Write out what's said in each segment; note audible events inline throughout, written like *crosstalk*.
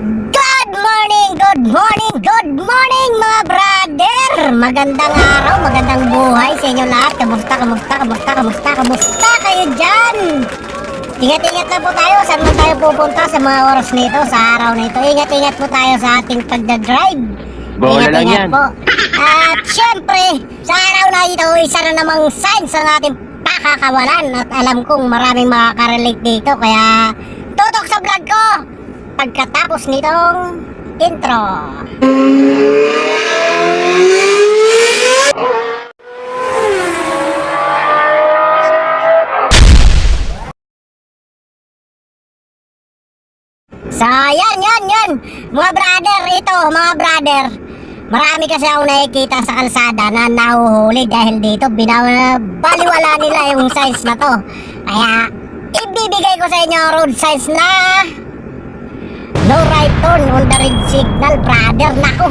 Good morning, good morning, good morning mga brother! Magandang araw, magandang buhay sa inyo lahat. Kamusta, kamusta, kamusta, kamusta, kamusta kayo dyan? Ingat-ingat na po tayo saan man tayo pupunta sa mga oras nito, sa araw nito. Ingat-ingat po tayo sa ating pagdadrive. Bola lang Ingat-ingat yan. po. At syempre, sa araw na ito, isa na namang signs ang ating pakakawalan. At alam kong maraming makaka-relate dito. Kaya tutok sa vlog ko pagkatapos nitong intro. So, yan, yan, yan. Mga brother, ito, mga brother. Marami kasi ako nakikita sa kalsada na nahuhuli dahil dito binabaliwala nila yung signs na to. Kaya, ibibigay ko sa inyo road signs na no right turn on the red signal, brother. Nako,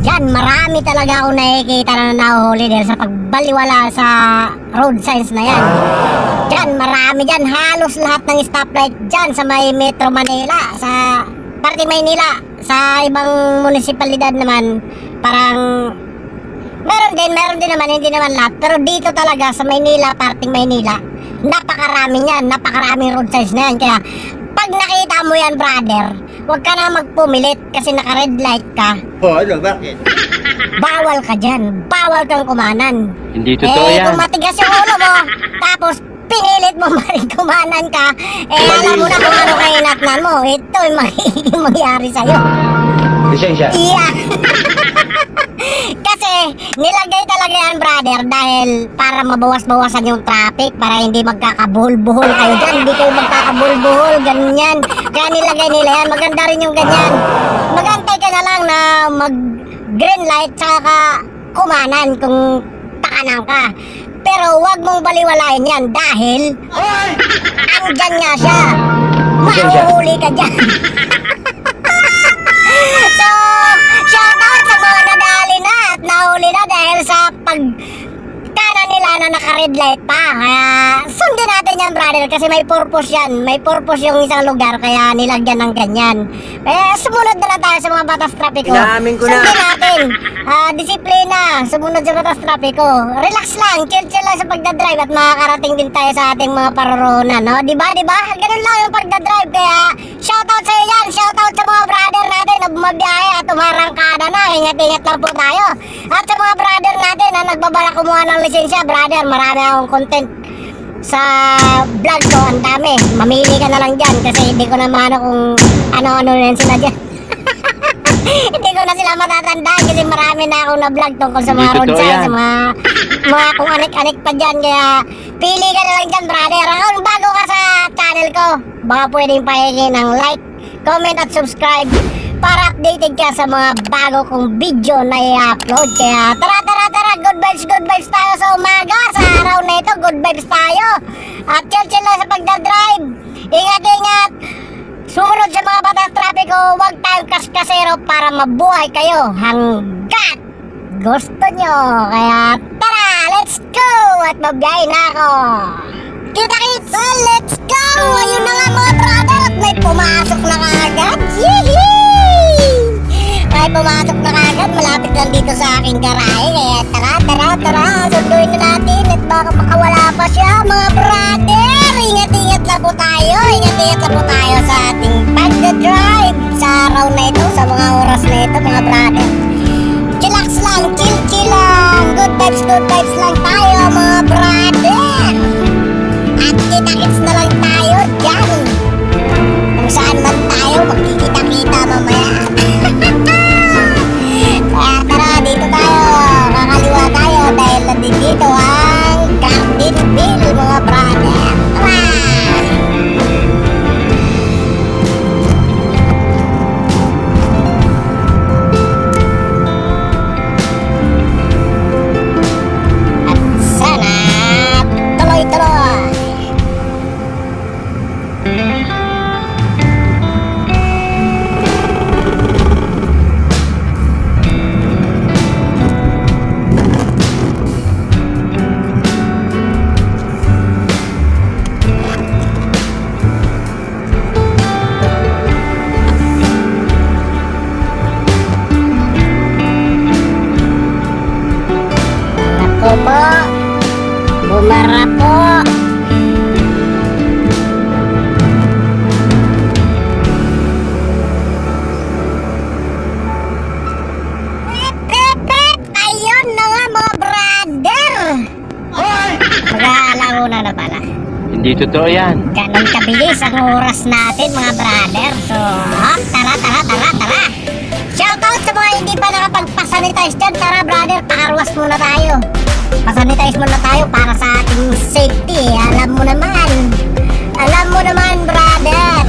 yan, marami talaga ako nakikita na nahuhuli dahil sa pagbaliwala sa road signs na yan. Diyan, marami dyan. Halos lahat ng stoplight dyan sa may Metro Manila. Sa parte Maynila. Sa ibang munisipalidad naman, parang meron din, meron din naman, hindi naman lahat. Pero dito talaga sa Maynila, parting Maynila, napakarami yan. Napakaraming road signs na yan. Kaya, pag nakita mo yan, brother, huwag ka na magpumilit kasi naka-red light ka. Oh, ano, bakit? *laughs* Bawal ka dyan. Bawal kang kumanan. Hindi totoo eh, yan. kung matigas yung ulo mo, *laughs* tapos pinilit mo *laughs* pa rin kumanan ka, eh alam mo na kung ano kainatnan mo. Ito yung magiging mangyari sa'yo. Lisensya. Iya. Nilagay talaga yan brother dahil para mabawas-bawasan yung traffic para hindi magkakabuhol-buhol kayo dyan. Hindi kayo magkakabuhol-buhol, ganyan. Kaya nilagay nila yan. Maganda rin yung ganyan. Magantay ka na lang na mag green light tsaka ka kumanan kung takanan ka. Pero wag mong baliwalain yan dahil *laughs* andyan nga siya. Mahuhuli ka dyan. *laughs* so, shoutout sa mga nadali na at nahuli na dahil sa pag na naka-red light pa. Kaya sundin natin yan brother kasi may purpose yan. May purpose yung isang lugar kaya nilagyan ng ganyan. Kaya sumunod na lang tayo sa mga batas trapiko. Inamin ko na. Sundin natin. Ah, disiplina. Sumunod sa batas trapiko. Relax lang. Chill-chill lang sa pagdadrive at makakarating din tayo sa ating mga paroroonan. No? Diba, diba? Ganun lang yung pagdadrive. Kaya shoutout sa iyo yan. Shoutout sa mga brother natin na bumabiyahe at umarangkada na. Ingat-ingat lang po tayo. At sa mga brother natin na nagbabala kumuha ng lisensya, brother, marami akong content sa vlog ko. Ang dami. Mamili ka na lang dyan kasi hindi ko na maano kung ano-ano na sila dyan. *laughs* Hindi ko na sila matatandaan kasi marami na akong na-vlog tungkol sa mga road signs, sa mga, mga kung anik-anik pa dyan. Kaya pili ka na lang dyan, brother. Kung bago ka sa channel ko, baka pwedeng pahingin ng like, comment at subscribe para updated ka sa mga bago kong video na i-upload. Kaya tara, tara, tara, good vibes, good vibes tayo sa umaga. Sa araw na ito, good vibes tayo. At chill-chill lang sa pagdadrive. Ingat-ingat. Sumunod sa mga batas trapiko, huwag tayong kaskasero para mabuhay kayo hanggat gusto nyo. Kaya tara, let's go! At mabiyahe na ako. Kita kits! So, let's go! Ayun na nga mga brother at may pumasok na kagad. Yee! May pumasok na kagad, malapit lang dito sa aking garahe. Kaya tara, tara, tara, sunduin na natin at baka makawala pa siya mga brother. Ingat-ingat lang po tayo, ingat-ingat lang po tayo sa ating pagdadrive sa araw na ito, sa mga oras na ito mga brother. Chillax lang, chill, chill lang. Good vibes, good vibes Hindi totoo yan. Ganun kabilis ang oras natin mga brother. So, hop, tara, tara, tara, tara. Shoutout sa mga hindi pa nakapagpasanitize dyan. Tara brother, pakarwas muna tayo. Pasanitize muna tayo para sa ating safety. Alam mo naman. Alam mo naman brother.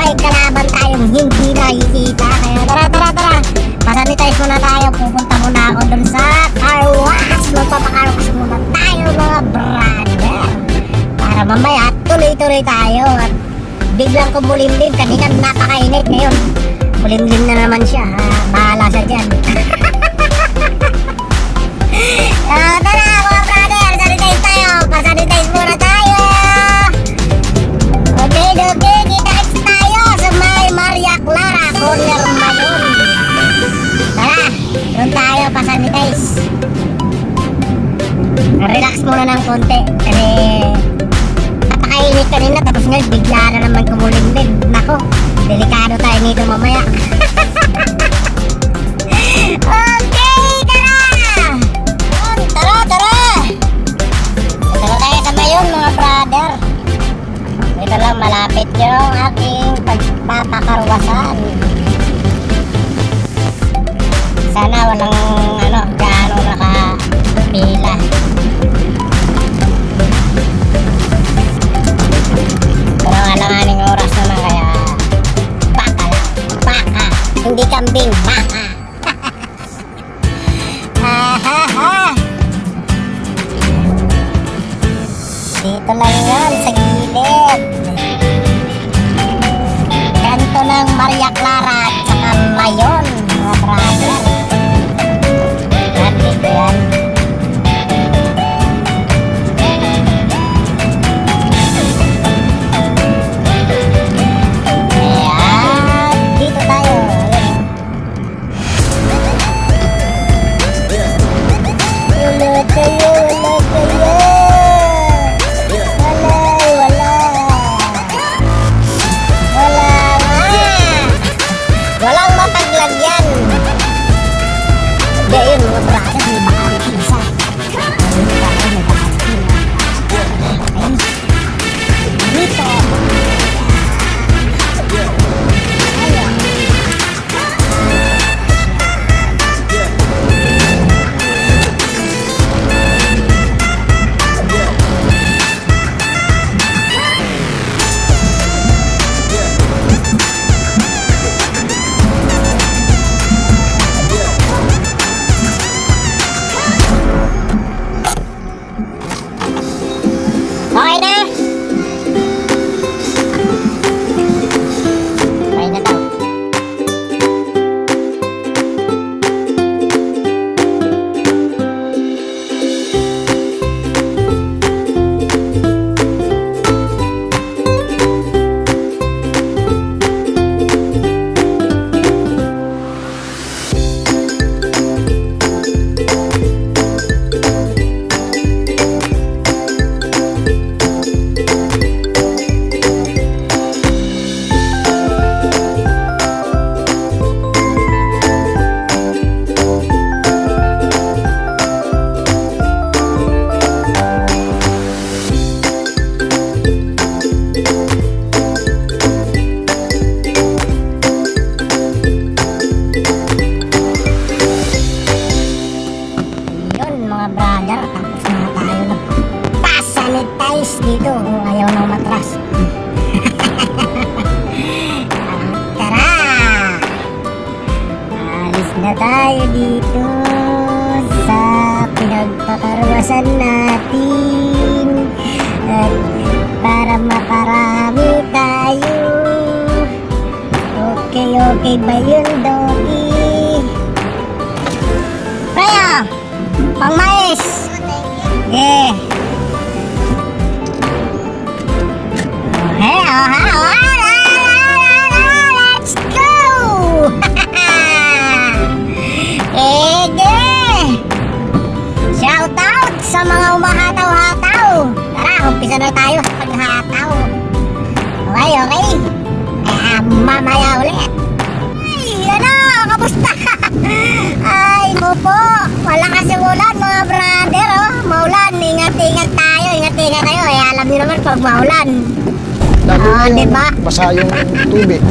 May kalaban tayong hindi nakikita. Kaya tara, tara, tara. Pasanitize muna tayo. Pupunta muna ako dun sa car wash. Tuloy-tuloy tayo at biglang kumulimlim. Kanina napakainit ngayon kulimlim na naman siya. Ha? bahala siya dyan. *laughs* Ah, brother sanitize tayo. Pasanitize muna tayo. Okay okay kita tayo sa may Maria corner Mayon tara doon tayo pasanitize. Relax muna ng konti kasi napakainit kanina tapos ngayon bigla na naman kumulimlim. Nako delikado tayo nito mamaya. *laughs* Okay tara! Yun, tara tara! Tara tayo sa mayon mga brother. Ito lang malapit yung aking pagpapakarwasan sana walang ano gaano nakapila Pero alanganing oras naman kaya baka lang. Baka. Hindi kambing. Baka. *laughs* Dito lang yan sa gilid. Kanto ng Maria Clara at saka Mayon, pasanitize dito. Ayaw nang matras. *laughs* Tara! Alis na tayo dito sa pinagpakarwasan natin. At para makarami tayo. Okay, okay ba yun, Doggy? Kaya, Let's go! *laughs* Ede! Shout out sa mga umahataw-hataw! Tara, umpisa na tayo sa paghataw. Okay, okay. Eh, mamaya ulit. Ay, ano? Kamusta? *laughs* Ay, mupo. Malakas yung ulan, mga brother, oh. Maulan, ingat-ingat tayo. Ingat-ingat tayo. Eh, alam niyo naman pag maulan. Ah, yung diba? basa yung tubig.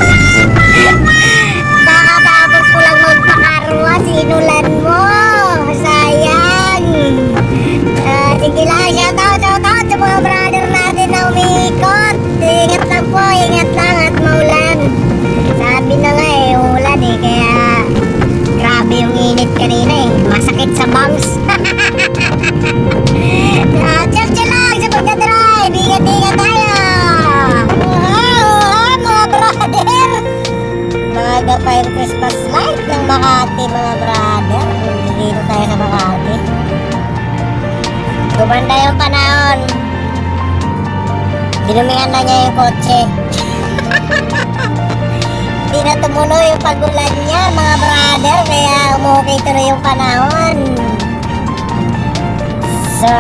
Panahon. Dinumihan na niya yung kotse. *laughs* Hindi na tumuloy yung pagulan niya, mga brother. Kaya umukay tuloy yung panahon. So,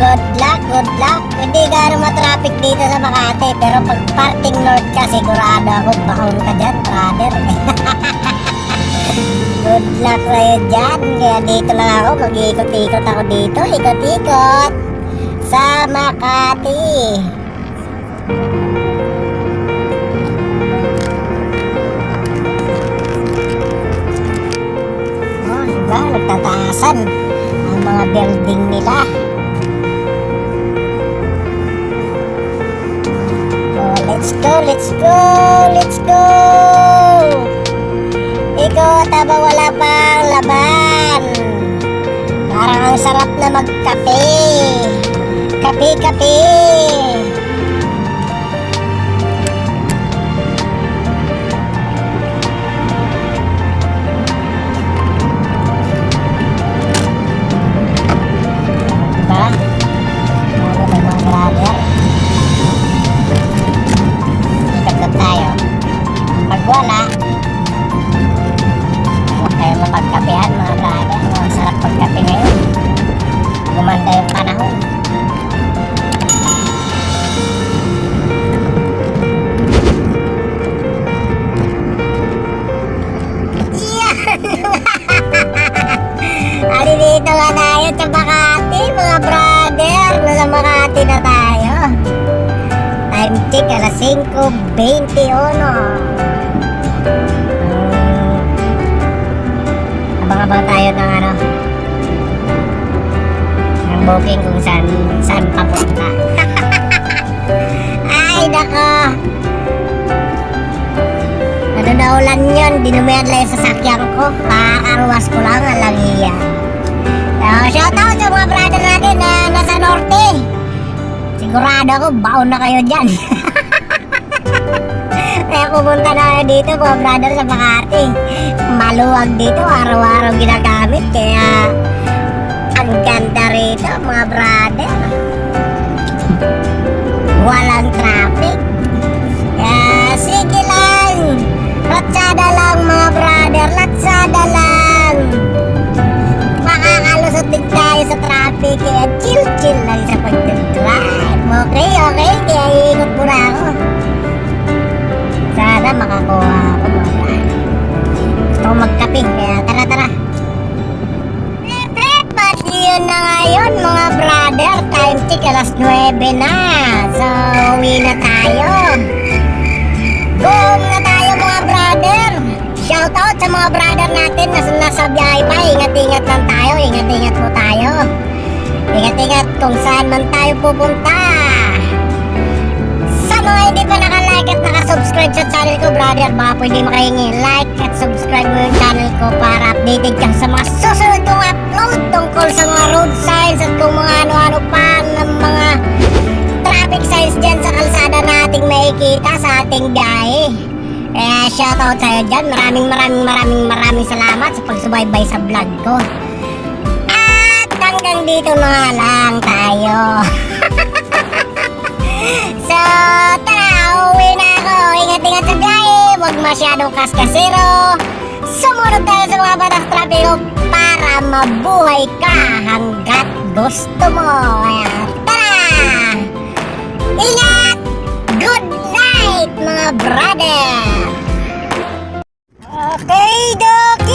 good luck, good luck. Hindi gano'ng matraffic dito sa Makati. Pero pag parting north ka, sigurado ako, baon ka dyan, brother. *laughs* good luck sa'yo dyan. Kaya dito lang ako, mag-iikot-ikot ako dito. Ikot-ikot sa Makati. Oh, diba? Nagtataasan ang mga building nila. Oh, let's go, let's go, let's go! Ikot habang wala pang laban. Parang ang sarap na magkape. Kape, kape. Check, alas 5.21. Hmm. Abang-abang tayo ng ano, ng booking kung saan, saan papunta. *laughs* Ay, nako. Ano na ulan yun, dinumihan lang yung sasakyan ko. Kakaruwas ko lang, alang iya. Uh, shout out sa mga brother natin na nasa norte. Sigurado ako, baon na kayo dyan. *laughs* Kaya pumunta na dito, mga brother sa Makati. Maluwag dito, araw-araw ginagamit. Kaya ang ganda rito, mga brother. Walang traffic. Kaya sige lang. Latsada lang, mga brother. Latsada lang. Makakalusot din tayo sa traffic. Kaya chill-chill lang sa pag-drive. Okay, okay. Kaya iikot muna ako. Sana makakuha ako. Gusto ko magkape. Kaya tara, tara. But yun na ngayon mga brother, time check alas 9 na. So, uwi na tayo. Go na tayo mga brother. Shout out sa mga brother natin na nasa biyahe pa. Ingat-ingat lang tayo, ingat-ingat po tayo. Ingat-ingat kung saan man tayo pupunta. Sa mga hindi pa naka-like at naka-subscribe sa channel ko, brother, baka pwede makahingi like at subscribe mo yung channel ko para updated ka sa mga susunod kong upload tungkol sa mga road signs at kung mga ano-ano pa ng mga traffic signs dyan sa kalsada nating makikita sa ating biyahe. Kaya shoutout sa'yo dyan. Maraming maraming maraming maraming salamat sa pagsubaybay sa vlog ko. At hanggang dito na nga lang tayo. *laughs* so, tara, uwi na ako. Ingat-ingat sa biyahe. Huwag masyadong kaskasero. Sumunod tayo sa mga batas trapiko para mabuhay ka hanggat gusto mo. Kaya, tara! Ingat! Good night, mga brother! Okay, brother!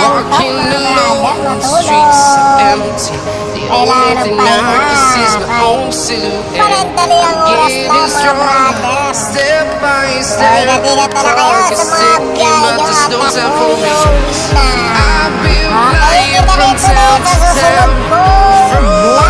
Walking alone, the streets are empty The only thing I can see is my own silhouette. I'm getting stronger, step by step. Dark is sticking, but there's no time for me I've been flying from town to town